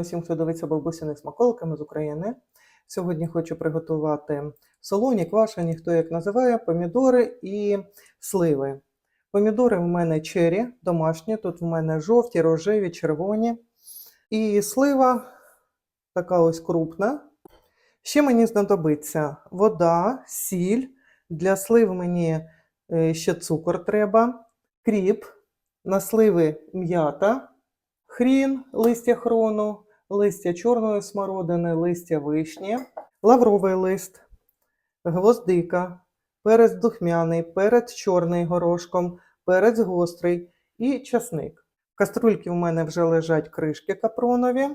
усім, хто дивиться бабусяни смаколиками з України. Сьогодні хочу приготувати солоні, квашені, хто як називає, помідори і сливи. Помідори в мене чері домашні, тут в мене жовті, рожеві, червоні. І слива така ось крупна. Ще мені знадобиться вода, сіль. Для слив мені е, ще цукор треба, кріп, на сливи м'ята, хрін, листя хрону, листя чорної смородини, листя вишні, лавровий лист, гвоздика, перець духмяний, перець чорний горошком, перець гострий і часник. В каструльці в мене вже лежать кришки капронові,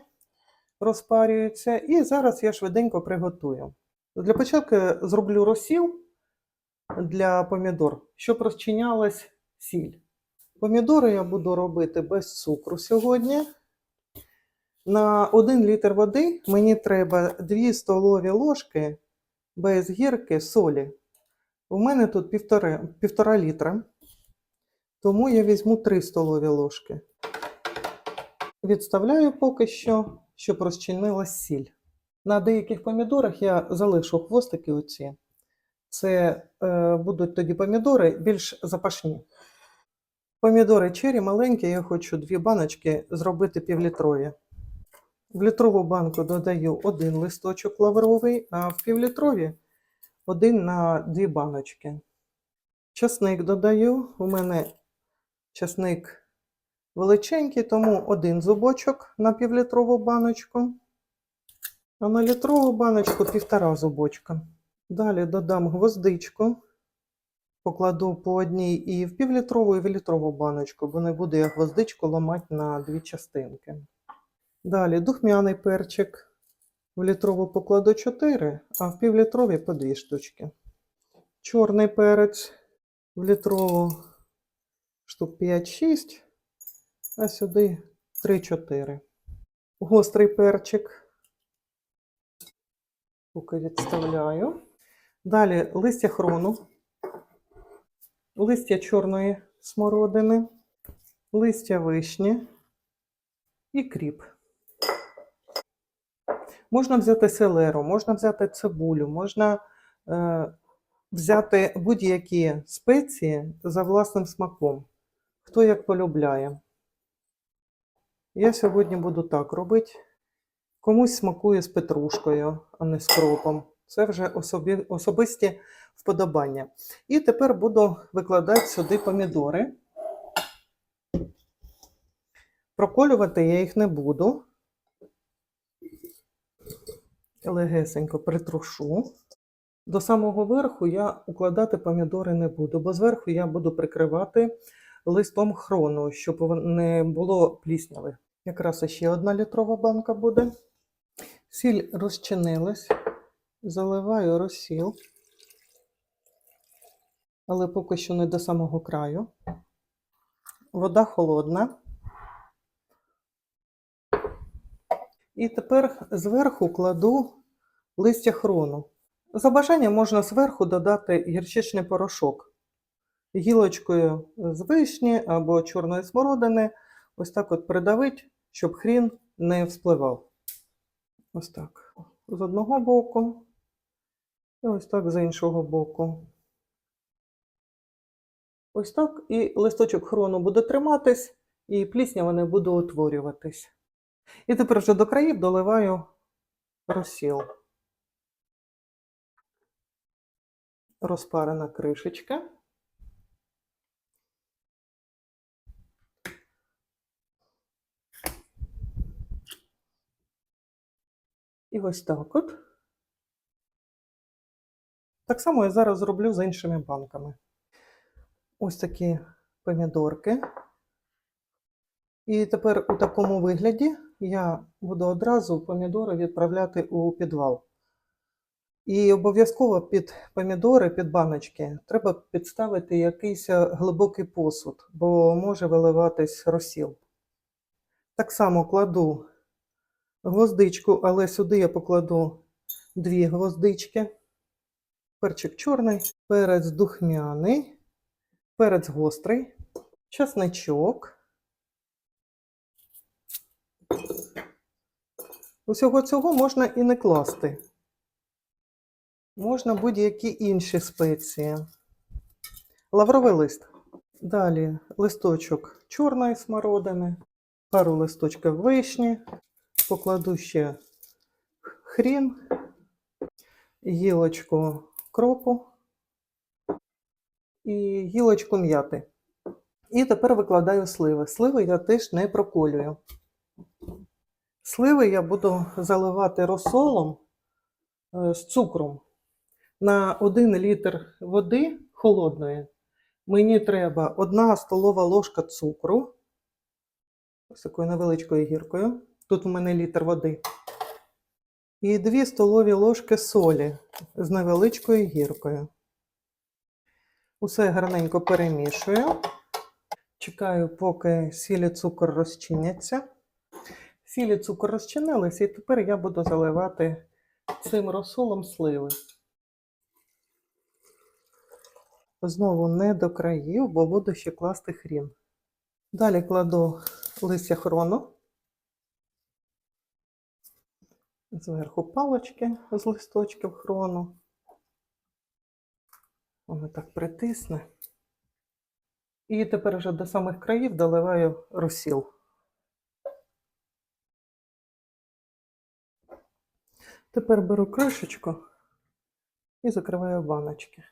розпарюються, і зараз я швиденько приготую. Для початку зроблю розсіл для помідор, щоб розчинялась сіль. Помідори я буду робити без цукру сьогодні. На 1 літр води мені треба 2 столові ложки без гірки солі. У мене тут півтора, півтора літра, тому я візьму 3 столові ложки. Відставляю поки що, щоб розчинилась сіль. На деяких помідорах я залишу хвостики оці. Це е, будуть тоді помідори більш запашні. Помідори чері маленькі, я хочу дві баночки зробити півлітрові. В літрову банку додаю один листочок лавровий, а в півлітрові один на дві баночки. Часник додаю. У мене часник величенький, тому один зубочок на півлітрову баночку. А на літрову баночку півтора зубочка. Далі додам гвоздичку. Покладу по одній і в півлітрову, і в літрову баночку, бо не буду я гвоздичку ламати на дві частинки. Далі духмяний перчик. В літрову покладу 4, а в півлітрові по 2 штучки. Чорний перець в літрову штук 5-6, а сюди 3-4. Гострий перчик. Поки відставляю. Далі листя хрону листя чорної смородини, листя вишні і кріп. Можна взяти селеру, можна взяти цибулю, можна е, взяти будь-які спеції за власним смаком, хто як полюбляє. Я сьогодні буду так робити. Комусь смакує з петрушкою, а не з кропом. Це вже особі, особисті вподобання. І тепер буду викладати сюди помідори. Проколювати я їх не буду. Легесенько притрушу. До самого верху я укладати помідори не буду, бо зверху я буду прикривати листом хрону, щоб не було плісняви. Якраз ще одна літрова банка буде. Сіль розчинилась, заливаю розсіл але поки що не до самого краю. Вода холодна. І тепер зверху кладу листя хрону. За бажанням можна зверху додати гірчичний порошок гілочкою з вишні або чорної смородини. Ось так от придавить, щоб хрін не вспливав. Ось так. З одного боку, і ось так з іншого боку. Ось так, і листочок хрону буде триматись, і пліснява не буде утворюватись. І тепер вже до країв доливаю розсіл. Розпарена кришечка. І ось так от. Так само я зараз зроблю з іншими банками. Ось такі помідорки. І тепер у такому вигляді я буду одразу помідори відправляти у підвал. І обов'язково під помідори, під баночки, треба підставити якийсь глибокий посуд, бо може виливатись розсіл. Так само кладу гвоздичку, але сюди я покладу дві гвоздички, перчик чорний, перець духмяний перець гострий, чесничок, Усього цього можна і не класти. Можна будь-які інші спеції. Лавровий лист. Далі листочок чорної смородини, пару листочків вишні, покладу ще хрін, гілочку кропу і гілочку м'яти. І тепер викладаю сливи. Сливи я теж не проколюю. Сливи я буду заливати розсолом е, з цукром. На 1 літр води холодної мені треба 1 столова ложка цукру. Ось такою невеличкою гіркою. Тут у мене літр води. І 2 столові ложки солі з невеличкою гіркою. Усе гарненько перемішую. Чекаю, поки сіль і цукор розчиняться. Сіль і цукор розчинилися, і тепер я буду заливати цим розсолом сливи. Знову не до країв, бо буду ще класти хрін. Далі кладу листя хрону. Зверху палочки з листочків хрону. Воно так притисне. І тепер вже до самих країв доливаю розсіл. Тепер беру кришечку і закриваю баночки.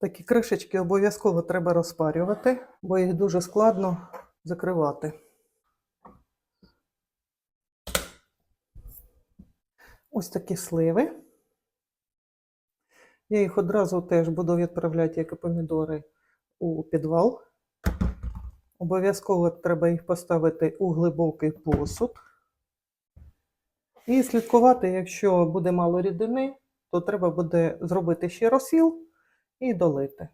Такі кришечки обов'язково треба розпарювати, бо їх дуже складно закривати. Ось такі сливи. Я їх одразу теж буду відправляти, як і помідори, у підвал. Обов'язково треба їх поставити у глибокий посуд. І слідкувати, якщо буде мало рідини, то треба буде зробити ще розсіл і долити.